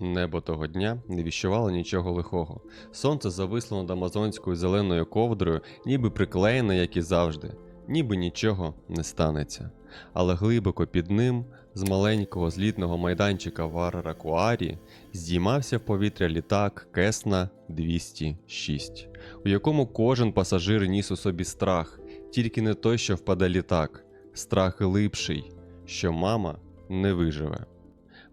Небо того дня не віщувало нічого лихого. Сонце зависло над амазонською зеленою ковдрою, ніби приклеєне, як і завжди, ніби нічого не станеться. Але глибоко під ним, з маленького злітного майданчика в Араракуарі, здіймався в повітря літак Кесна 206, у якому кожен пасажир ніс у собі страх, тільки не той, що впаде літак, страх глибший, що мама не виживе.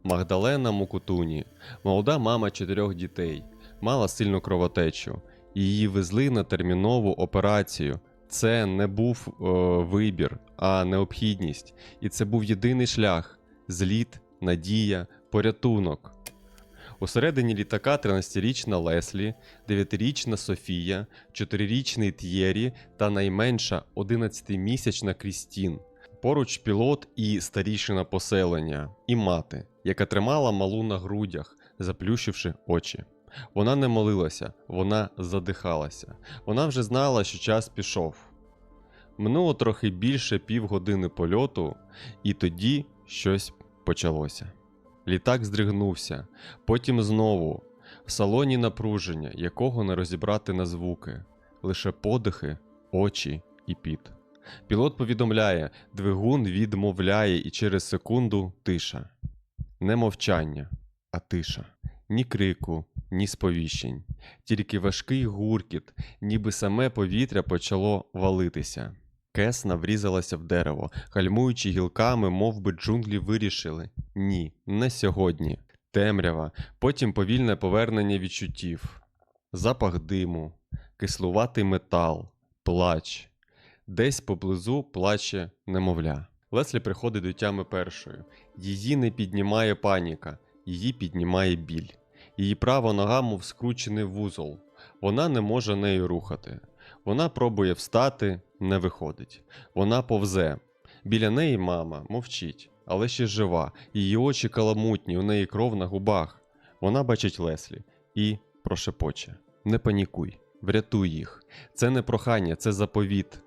Магдалена Мукутуні, молода мама чотирьох дітей, мала сильну кровотечу. Її везли на термінову операцію. Це не був е, вибір, а необхідність. І це був єдиний шлях зліт, надія, порятунок. Усередині літака 13-річна Леслі, 9-річна Софія, 4-річний Т'єрі та найменша 11-місячна Крістін. Поруч пілот і старішина поселення, і мати, яка тримала малу на грудях, заплющивши очі. Вона не молилася, вона задихалася. Вона вже знала, що час пішов. Минуло трохи більше півгодини польоту, і тоді щось почалося. Літак здригнувся, потім знову, в салоні напруження, якого не розібрати на звуки, лише подихи, очі і піт. Пілот повідомляє, двигун відмовляє, і через секунду тиша. Не мовчання, а тиша. Ні крику, ні сповіщень, тільки важкий гуркіт, ніби саме повітря почало валитися. Кесна врізалася в дерево, гальмуючи гілками, мов би джунглі вирішили ні, не сьогодні. Темрява, потім повільне повернення відчуттів, запах диму, кислуватий метал, плач. Десь поблизу плаче немовля. Леслі приходить до тями першою. Її не піднімає паніка, її піднімає біль. Її права нога, мов скручений вузол. Вона не може нею рухати. Вона пробує встати, не виходить. Вона повзе. Біля неї мама мовчить, але ще жива. Її очі каламутні, у неї кров на губах. Вона бачить Леслі і прошепоче: Не панікуй, врятуй їх. Це не прохання, це заповіт.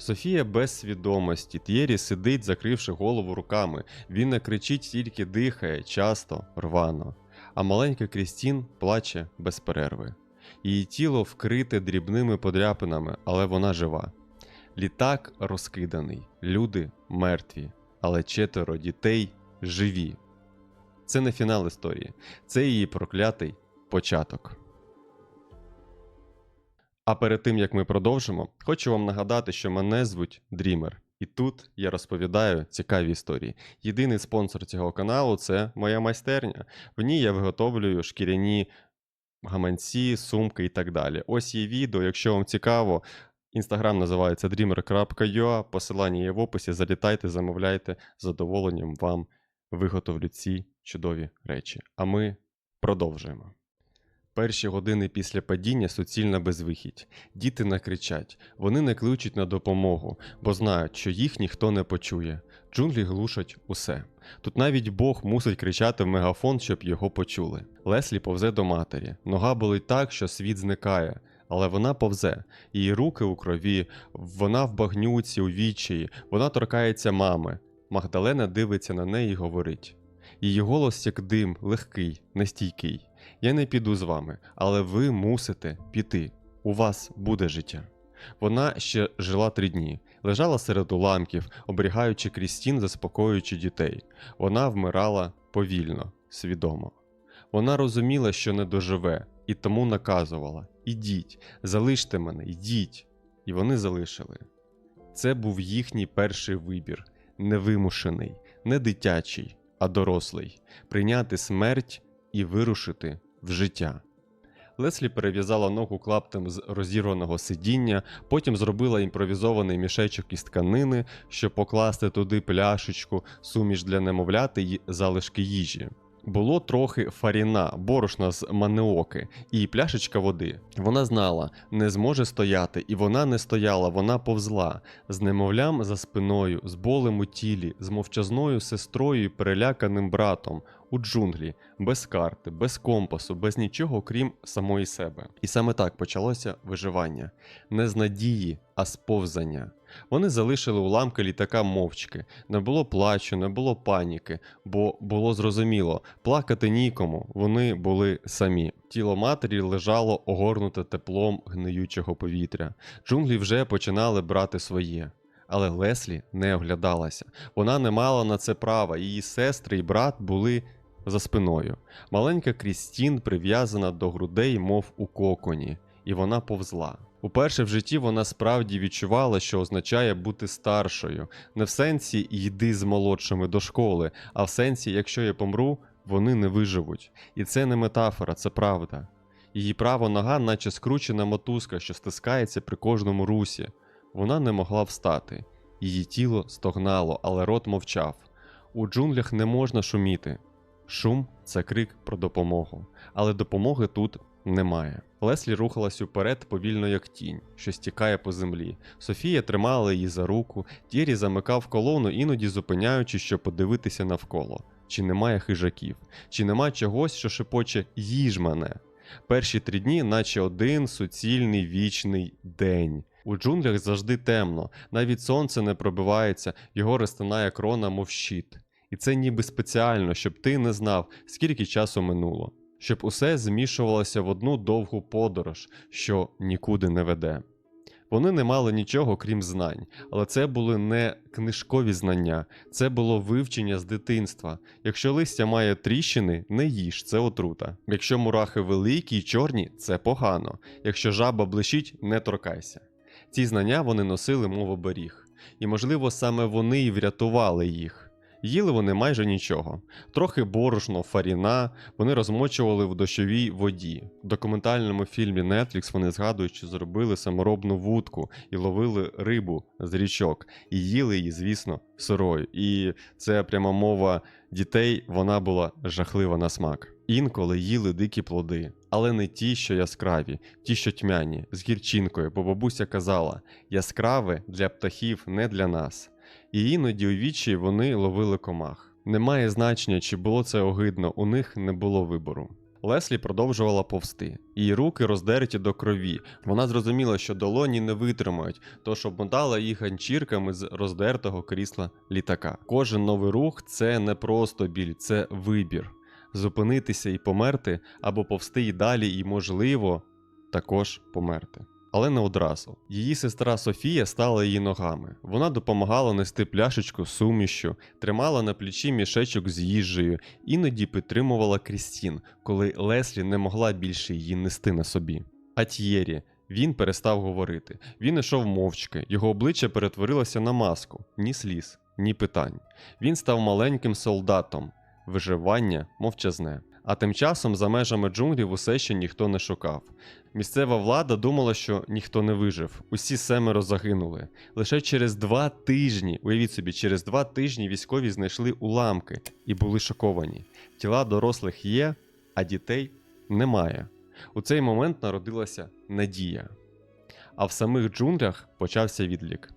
Софія без свідомості. Т'єрі сидить, закривши голову руками. Він не кричить, тільки дихає, часто, рвано. А маленька Крістін плаче без перерви. Її тіло вкрите дрібними подряпинами, але вона жива. Літак розкиданий, люди мертві, але четверо дітей живі. Це не фінал історії, це її проклятий початок. А перед тим як ми продовжимо, хочу вам нагадати, що мене звуть Дрімер, і тут я розповідаю цікаві історії. Єдиний спонсор цього каналу це моя майстерня. В ній я виготовлюю шкіряні гаманці, сумки і так далі. Ось є відео, якщо вам цікаво. Інстаграм називається dreamer.ua, посилання є в описі. Залітайте, замовляйте, з задоволенням вам виготовлю ці чудові речі. А ми продовжуємо. Перші години після падіння суцільна безвихідь. Діти накричать, вони не кличуть на допомогу, бо знають, що їх ніхто не почує. Джунглі глушать усе. Тут навіть Бог мусить кричати в мегафон, щоб його почули. Леслі повзе до матері. Нога болить так, що світ зникає. Але вона повзе, її руки у крові, вона в багнюці, у відчаї, вона торкається мами. Магдалена дивиться на неї і говорить. Її голос як дим, легкий, нестійкий. Я не піду з вами, але ви мусите піти. У вас буде життя. Вона ще жила три дні, лежала серед уламків, оберігаючи Крістін, заспокоюючи дітей. Вона вмирала повільно, свідомо. Вона розуміла, що не доживе, і тому наказувала: Ідіть, залиште мене, йдіть. І вони залишили. Це був їхній перший вибір, невимушений, не дитячий, а дорослий прийняти смерть і вирушити в життя. Леслі перев'язала ногу клаптем з розірваного сидіння, потім зробила імпровізований мішечок із тканини, щоб покласти туди пляшечку, суміш для немовляти й залишки їжі. Було трохи фаріна, борошна з манеоки і пляшечка води. Вона знала, не зможе стояти, і вона не стояла, вона повзла з немовлям за спиною, з болем у тілі, з мовчазною сестрою і переляканим братом у джунглі, без карти, без компасу, без нічого крім самої себе. І саме так почалося виживання не з надії, а з повзання. Вони залишили уламки літака мовчки. Не було плачу, не було паніки, бо було зрозуміло, плакати нікому, вони були самі. Тіло матері лежало огорнуте теплом гниючого повітря. Джунглі вже починали брати своє. Але Леслі не оглядалася. Вона не мала на це права. Її сестри і брат були за спиною. Маленька Крістін прив'язана до грудей, мов у коконі, і вона повзла. Уперше в житті вона справді відчувала, що означає бути старшою, не в сенсі йди з молодшими до школи, а в сенсі, якщо я помру, вони не виживуть. І це не метафора, це правда. Її права нога, наче скручена мотузка, що стискається при кожному русі. Вона не могла встати. Її тіло стогнало, але рот мовчав. У джунглях не можна шуміти. Шум це крик про допомогу, але допомоги тут немає. Леслі рухалась уперед повільно, як тінь, що стікає по землі. Софія тримала її за руку, Тірі замикав колону, іноді зупиняючись, щоб подивитися навколо. Чи немає хижаків, чи нема чогось, що шепоче їж мене. Перші три дні, наче один суцільний вічний день. У джунглях завжди темно, навіть сонце не пробивається, його розтинає крона, мов щит. І це ніби спеціально, щоб ти не знав, скільки часу минуло, щоб усе змішувалося в одну довгу подорож, що нікуди не веде. Вони не мали нічого крім знань, але це були не книжкові знання, це було вивчення з дитинства. Якщо листя має тріщини, не їж, це отрута. Якщо мурахи великі й чорні, це погано. Якщо жаба блищить, не торкайся. Ці знання вони носили мов оберіг, і, можливо, саме вони й врятували їх. Їли вони майже нічого. Трохи борошно, фаріна вони розмочували в дощовій воді. В документальному фільмі Netflix вони згадують, що зробили саморобну вудку і ловили рибу з річок, і їли її, звісно, сирою. І це пряма мова дітей, вона була жахлива на смак. Інколи їли дикі плоди, але не ті, що яскраві, ті, що тьмяні, з гірчинкою, бо бабуся казала: яскраве для птахів не для нас. І іноді у вічі вони ловили комах. Немає значення, чи було це огидно, у них не було вибору. Леслі продовжувала повсти. Її руки роздерті до крові. Вона зрозуміла, що долоні не витримають, тож обмотала їх ганчірками з роздертого крісла літака. Кожен новий рух це не просто біль, це вибір. Зупинитися і померти, або повсти і далі, і, можливо, також померти. Але не одразу. Її сестра Софія стала її ногами. Вона допомагала нести пляшечку з сумішю, тримала на плечі мішечок з їжею, іноді підтримувала Крістін, коли Леслі не могла більше її нести на собі. А Т'єрі, він перестав говорити. Він ішов мовчки, його обличчя перетворилося на маску, ні сліз, ні питань. Він став маленьким солдатом, виживання мовчазне. А тим часом за межами джунглів усе ще ніхто не шукав. Місцева влада думала, що ніхто не вижив, усі семеро загинули. Лише через два тижні, уявіть собі, через два тижні військові знайшли уламки і були шоковані. Тіла дорослих є, а дітей немає. У цей момент народилася надія. А в самих джунглях почався відлік.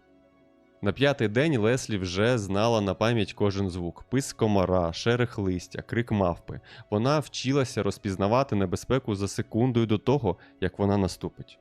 На п'ятий день Леслі вже знала на пам'ять кожен звук: писк комара, шерех листя, крик мавпи. Вона вчилася розпізнавати небезпеку за секундою до того, як вона наступить.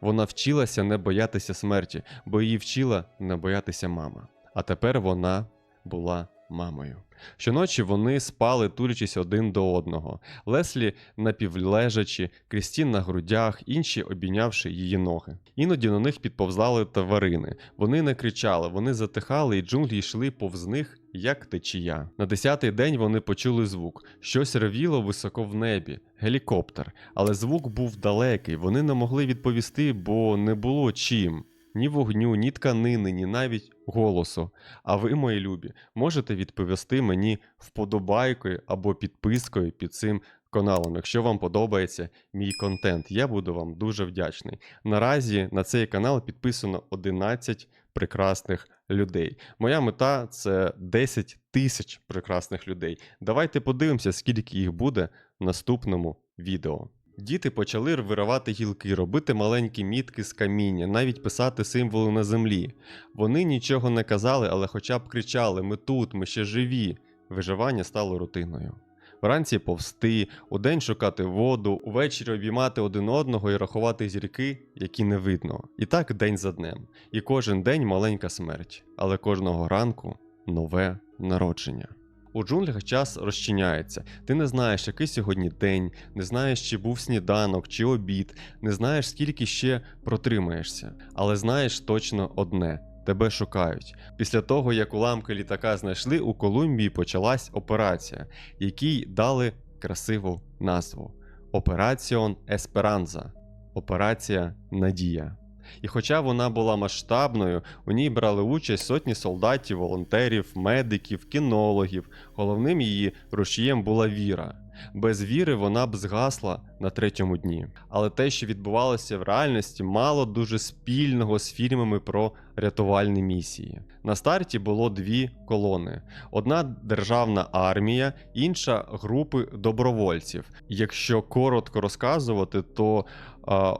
Вона вчилася не боятися смерті, бо її вчила не боятися мама. А тепер вона була мамою. Щоночі вони спали, тулячись один до одного. Леслі напівлежачи, Крістін на грудях, інші обійнявши її ноги. Іноді на них підповзали тварини. Вони не кричали, вони затихали, і джунглі йшли повз них, як течія. На десятий день вони почули звук. Щось ревіло високо в небі, гелікоптер. Але звук був далекий. Вони не могли відповісти, бо не було чим. Ні вогню, ні тканини, ні навіть голосу. А ви, мої любі, можете відповісти мені вподобайкою або підпискою під цим каналом, якщо вам подобається мій контент. Я буду вам дуже вдячний. Наразі на цей канал підписано 11 прекрасних людей. Моя мета це 10 тисяч прекрасних людей. Давайте подивимося, скільки їх буде в наступному відео. Діти почали виривати гілки, робити маленькі мітки з каміння, навіть писати символи на землі. Вони нічого не казали, але хоча б кричали: Ми тут, ми ще живі. Виживання стало рутиною. Вранці повсти, удень шукати воду, увечері обіймати один одного і рахувати зірки, які не видно. І так день за днем. І кожен день маленька смерть, але кожного ранку нове народження. У джунглях час розчиняється. Ти не знаєш, який сьогодні день, не знаєш, чи був сніданок, чи обід, не знаєш, скільки ще протримаєшся, але знаєш точно одне. Тебе шукають. Після того, як уламки літака знайшли, у Колумбії почалась операція, якій дали красиву назву Операціон Есперанза. Операція Надія. І хоча вона була масштабною, у ній брали участь сотні солдатів, волонтерів, медиків, кінологів. Головним її рушієм була віра. Без віри вона б згасла на третьому дні. Але те, що відбувалося в реальності, мало дуже спільного з фільмами про рятувальні місії. На старті було дві колони: одна державна армія, інша групи добровольців. Якщо коротко розказувати, то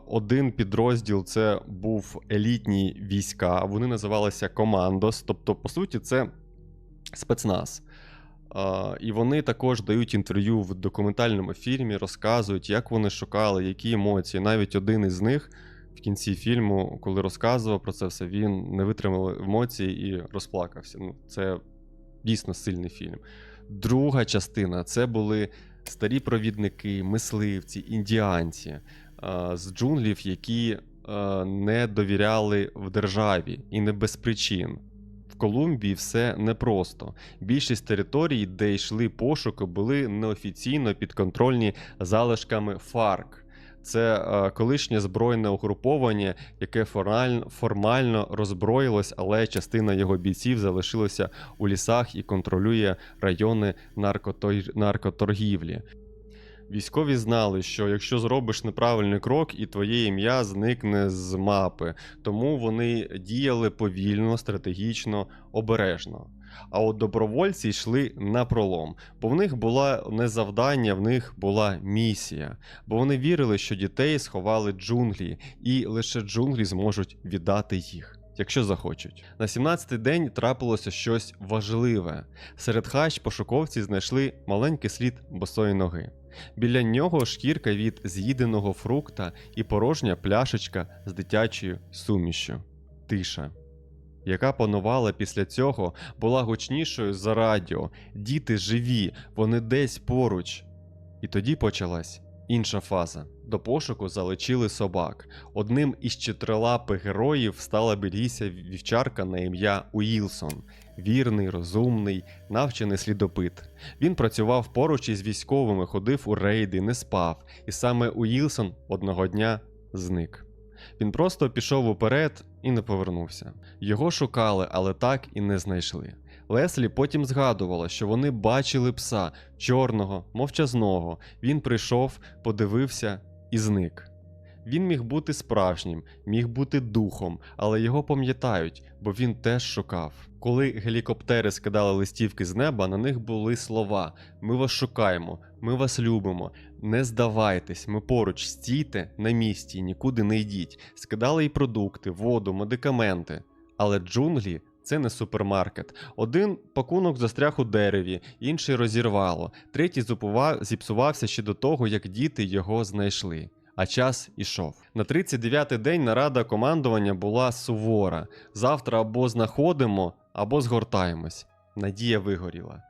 один підрозділ це був елітні війська. Вони називалися Командос. Тобто, по суті, це спецназ. І вони також дають інтерв'ю в документальному фільмі, розказують, як вони шукали, які емоції. Навіть один із них в кінці фільму, коли розказував про це все, він не витримав емоцій і розплакався. Ну, це дійсно сильний фільм. Друга частина це були старі провідники, мисливці, індіанці з джунглів, які не довіряли в державі і не без причин. В Колумбії все непросто. Більшість територій, де йшли пошуки, були неофіційно підконтрольні залишками ФАРК. Це е, колишнє збройне угруповання, яке формаль- формально роззброїлось, але частина його бійців залишилася у лісах і контролює райони наркотор- наркоторгівлі. Військові знали, що якщо зробиш неправильний крок, і твоє ім'я зникне з мапи, тому вони діяли повільно, стратегічно, обережно. А от добровольці йшли на пролом, бо в них була не завдання, в них була місія. Бо вони вірили, що дітей сховали джунглі, і лише джунглі зможуть віддати їх. Якщо захочуть. На 17-й день трапилося щось важливе. Серед хач пошуковці знайшли маленький слід босої ноги. Біля нього шкірка від з'їденого фрукта і порожня пляшечка з дитячою сумішю. Тиша, яка панувала після цього, була гучнішою за радіо. Діти живі, вони десь поруч. І тоді почалась інша фаза. До пошуку залучили собак. Одним із чотирилапих героїв стала бельгійська вівчарка на ім'я Уілсон. Вірний, розумний, навчений слідопит. Він працював поруч із військовими, ходив у рейди, не спав, і саме Уілсон одного дня зник. Він просто пішов уперед і не повернувся. Його шукали, але так і не знайшли. Леслі потім згадувала, що вони бачили пса чорного, мовчазного. Він прийшов, подивився і зник. Він міг бути справжнім, міг бути духом, але його пам'ятають, бо він теж шукав. Коли гелікоптери скидали листівки з неба, на них були слова: Ми вас шукаємо, ми вас любимо, не здавайтесь, ми поруч стійте на місці, нікуди не йдіть. Скидали й продукти, воду, медикаменти. Але джунглі це не супермаркет. Один пакунок застряг у дереві, інший розірвало, третій зіпсувався ще до того, як діти його знайшли. А час ішов. На 39-й день нарада командування була сувора. Завтра або знаходимо, або згортаємось. Надія вигоріла.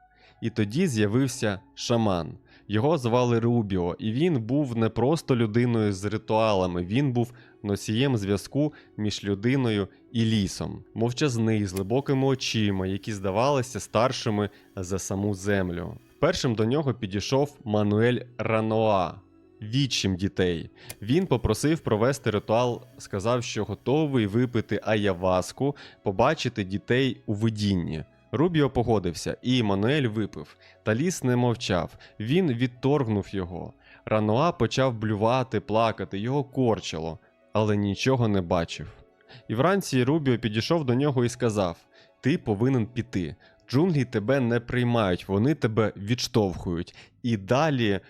І тоді з'явився шаман. Його звали Рубіо, і він був не просто людиною з ритуалами, він був носієм зв'язку між людиною і лісом, мовчазний, з глибокими очима, які здавалися старшими за саму землю. Першим до нього підійшов Мануель Раноа, відчим дітей. Він попросив провести ритуал, сказав, що готовий випити аяваску, побачити дітей у видінні. Рубіо погодився, і Мануель випив. Та ліс не мовчав, він відторгнув його. Раноа почав блювати, плакати, його корчило, але нічого не бачив. І вранці Рубіо підійшов до нього і сказав: Ти повинен піти. Джунглі тебе не приймають, вони тебе відштовхують. І далі,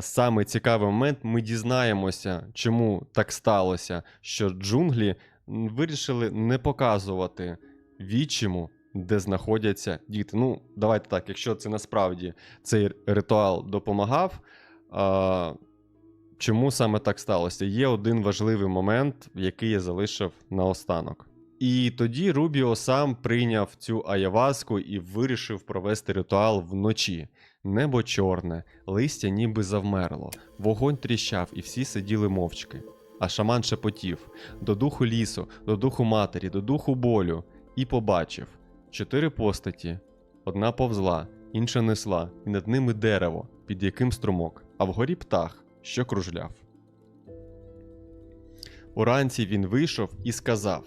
саме цікавий момент, ми дізнаємося, чому так сталося, що джунглі вирішили не показувати відчиму де знаходяться діти. Ну, давайте так, якщо це насправді цей ритуал допомагав. А, чому саме так сталося? Є один важливий момент, який я залишив наостанок. І тоді Рубіо сам прийняв цю аяваску і вирішив провести ритуал вночі. Небо чорне, листя ніби завмерло, вогонь тріщав, і всі сиділи мовчки. А шаман шепотів до духу лісу, до духу матері, до духу болю, і побачив чотири постаті: одна повзла, інша несла, і над ними дерево, під яким струмок, а вгорі птах, що кружляв. Уранці він вийшов і сказав: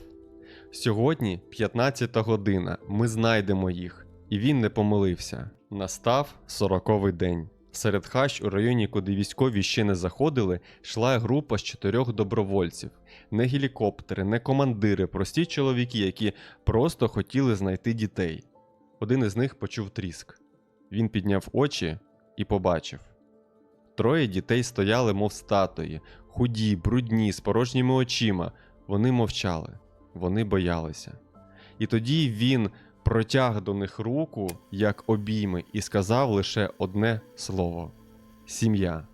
Сьогодні 15 година, ми знайдемо їх. І він не помилився. Настав сороковий день. Серед хащ у районі, куди військові ще не заходили, йшла група з чотирьох добровольців. Не гелікоптери, не командири, прості чоловіки, які просто хотіли знайти дітей. Один із них почув тріск. Він підняв очі і побачив. Троє дітей стояли, мов статуї, худі, брудні, з порожніми очима. Вони мовчали, вони боялися. І тоді він протяг до них руку, як обійми, і сказав лише одне слово сім'я.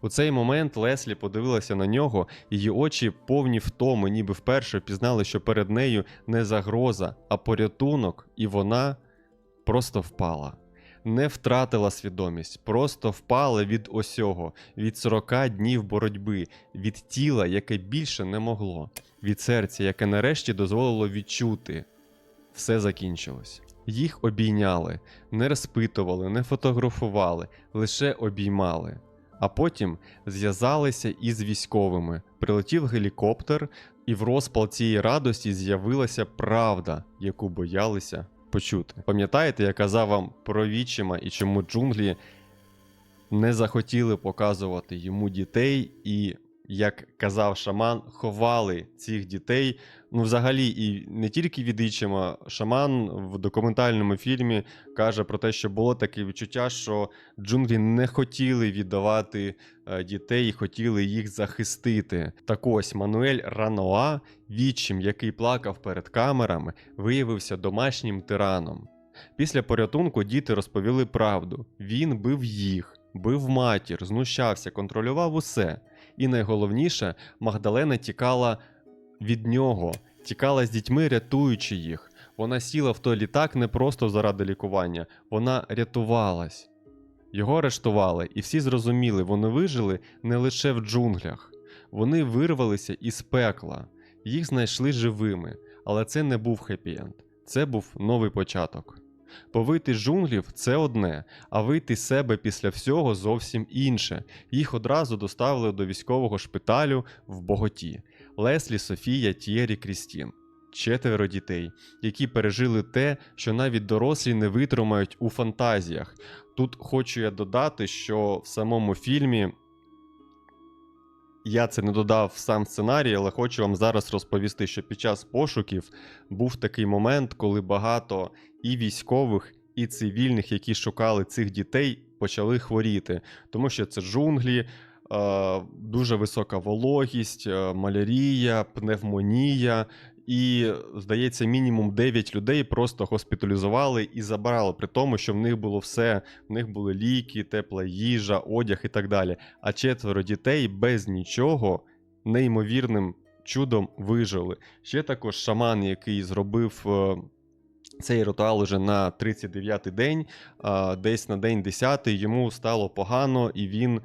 У цей момент Леслі подивилася на нього, її очі повні втоми, ніби вперше пізнали, що перед нею не загроза, а порятунок, і вона просто впала. Не втратила свідомість, просто впала від осього, від 40 днів боротьби, від тіла, яке більше не могло, від серця, яке нарешті дозволило відчути. Все закінчилось. Їх обійняли, не розпитували, не фотографували, лише обіймали. А потім зв'язалися із військовими. Прилетів гелікоптер, і в розпал цієї радості з'явилася правда, яку боялися почути. Пам'ятаєте, я казав вам про вічима і чому джунглі не захотіли показувати йому дітей, і, як казав шаман, ховали цих дітей. Ну, взагалі, і не тільки від Ічима, шаман в документальному фільмі каже про те, що було таке відчуття, що джунглі не хотіли віддавати е, дітей і хотіли їх захистити. Так ось Мануель Раноа, відчим, який плакав перед камерами, виявився домашнім тираном. Після порятунку діти розповіли правду: він бив їх, бив матір, знущався, контролював усе. І найголовніше, Магдалена тікала від нього, тікала з дітьми, рятуючи їх. Вона сіла в той літак не просто заради лікування, вона рятувалась. Його арештували, і всі зрозуміли, вони вижили не лише в джунглях. Вони вирвалися із пекла, їх знайшли живими, але це не був хеппі-енд, це був новий початок. Повити джунглів це одне, а вийти себе після всього зовсім інше. Їх одразу доставили до військового шпиталю в Боготі. Леслі, Софія, Тієрі, Крістін. Четверо дітей, які пережили те, що навіть дорослі не витримають у фантазіях. Тут хочу я додати, що в самому фільмі я це не додав в сам сценарій, але хочу вам зараз розповісти, що під час пошуків був такий момент, коли багато і військових, і цивільних, які шукали цих дітей, почали хворіти, тому що це джунглі, е, дуже висока вологість, е, малярія, пневмонія. І, здається, мінімум 9 людей просто госпіталізували і забрали, при тому, що в них було все, в них були ліки, тепла їжа, одяг і так далі. А четверо дітей без нічого неймовірним чудом вижили. Ще також шаман, який зробив е, цей ритуал уже на 39-й день, десь на день 10-й йому стало погано, і він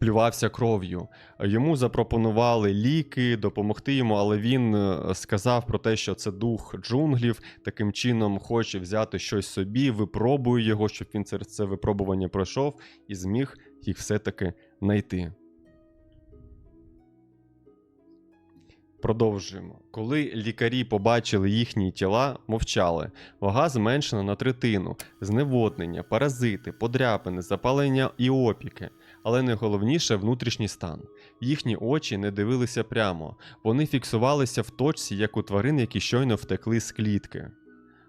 плювався кров'ю. Йому запропонували ліки, допомогти йому, але він е, сказав про те, що це дух джунглів, таким чином хоче взяти щось собі, випробує його, щоб він це, це випробування пройшов і зміг їх все-таки знайти. Продовжуємо. Коли лікарі побачили їхні тіла, мовчали. Вага зменшена на третину, зневоднення, паразити, подряпини, запалення і опіки. Але найголовніше внутрішній стан. Їхні очі не дивилися прямо, вони фіксувалися в точці, як у тварин, які щойно втекли з клітки.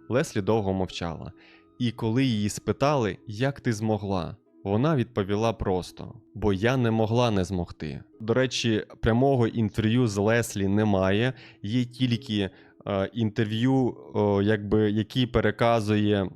Леслі довго мовчала. І коли її спитали, як ти змогла, вона відповіла просто: бо я не могла не змогти. До речі, прямого інтерв'ю з Леслі немає, є тільки е, інтерв'ю, о, якби, які переказує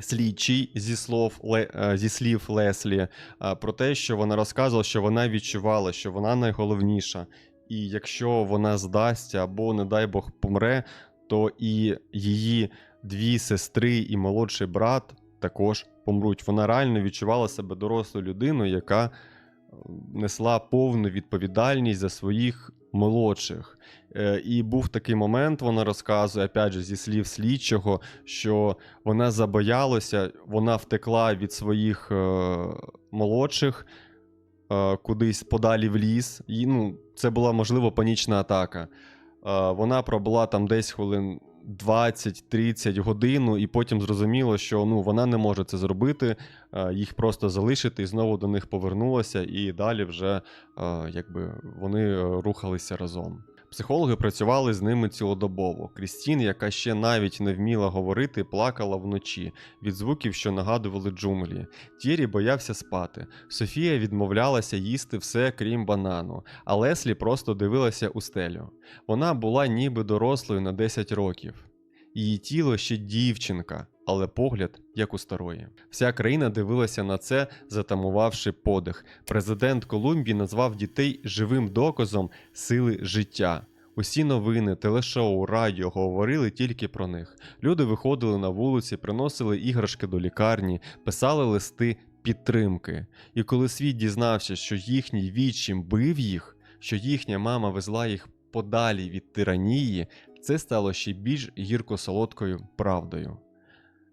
слідчий зі слов, е, зі слів Леслі е, про те, що вона розказувала, що вона відчувала, що вона найголовніша. І якщо вона здасться або, не дай Бог, помре, то і її дві сестри і молодший брат також помруть. Вона реально відчувала себе дорослою людиною, яка несла повну відповідальність за своїх молодших. Е, І був такий момент, вона розказує, опять же, зі слів слідчого, що вона забоялася, вона втекла від своїх е, молодших е, кудись подалі в ліс. І, ну, це була, можливо, панічна атака. Е, вона пробула там десь хвилин 20-30 годину, і потім зрозуміло, що ну, вона не може це зробити, е, їх просто залишити і знову до них повернулася, і далі вже е, якби, вони е, рухалися разом. Психологи працювали з ними цілодобово. Крістін, яка ще навіть не вміла говорити, плакала вночі від звуків, що нагадували джунглі. Тєрі боявся спати. Софія відмовлялася їсти все, крім банану, а Леслі просто дивилася у стелю. Вона була ніби дорослою на 10 років. Її тіло ще дівчинка, але погляд як у старої. Вся країна дивилася на це, затамувавши подих. Президент Колумбії назвав дітей живим доказом сили життя. Усі новини, телешоу, радіо говорили тільки про них. Люди виходили на вулиці, приносили іграшки до лікарні, писали листи підтримки. І коли світ дізнався, що їхній відчим бив їх, що їхня мама везла їх подалі від тиранії, це стало ще більш гірко-солодкою правдою.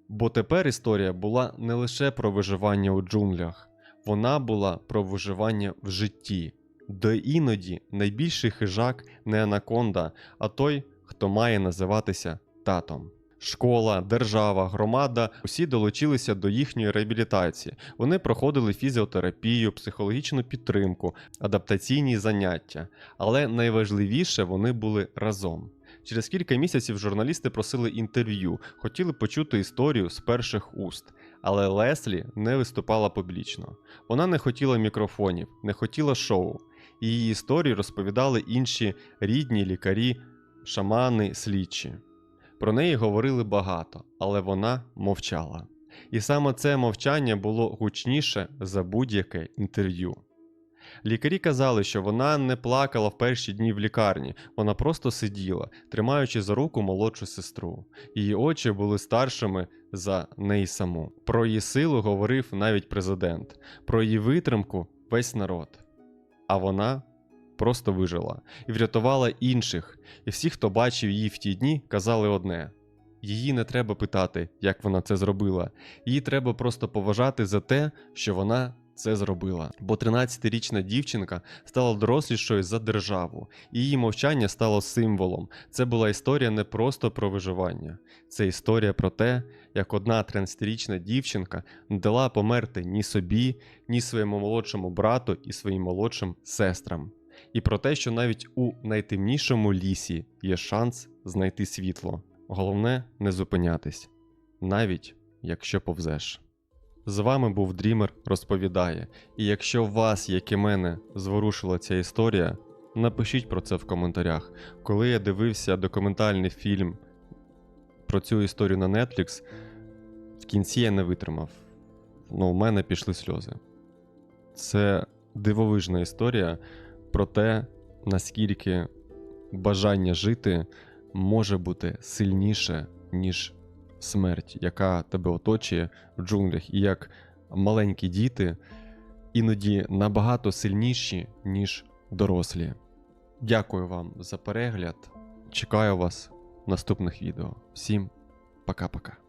Бо тепер історія була не лише про виживання у джунглях, вона була про виживання в житті, де іноді найбільший хижак не анаконда, а той, хто має називатися татом. Школа, держава, громада усі долучилися до їхньої реабілітації. Вони проходили фізіотерапію, психологічну підтримку, адаптаційні заняття. Але найважливіше вони були разом. Через кілька місяців журналісти просили інтерв'ю, хотіли почути історію з перших уст. Але Леслі не виступала публічно. Вона не хотіла мікрофонів, не хотіла шоу. Її історії розповідали інші рідні лікарі, шамани, слідчі. Про неї говорили багато, але вона мовчала. І саме це мовчання було гучніше за будь-яке інтерв'ю. Лікарі казали, що вона не плакала в перші дні в лікарні, вона просто сиділа, тримаючи за руку молодшу сестру. Її очі були старшими за неї саму. Про її силу говорив навіть президент, про її витримку весь народ. А вона просто вижила і врятувала інших, і всі, хто бачив її в ті дні, казали одне: її не треба питати, як вона це зробила. Її треба просто поважати за те, що вона це зробила. Бо 13-річна дівчинка стала дорослішою за державу, і її мовчання стало символом. Це була історія не просто про виживання, це історія про те, як одна 13-річна дівчинка не дала померти ні собі, ні своєму молодшому брату і своїм молодшим сестрам. І про те, що навіть у найтемнішому лісі є шанс знайти світло. Головне не зупинятись, навіть якщо повзеш. З вами був Дрімер розповідає. І якщо вас, як і мене, зворушила ця історія, напишіть про це в коментарях. Коли я дивився документальний фільм про цю історію на Netflix, в кінці я не витримав. Ну, у мене пішли сльози. Це дивовижна історія про те, наскільки бажання жити може бути сильніше, ніж смерть, яка тебе оточує в джунглях, і як маленькі діти іноді набагато сильніші, ніж дорослі. Дякую вам за перегляд. Чекаю вас в наступних відео. Всім пока-пока.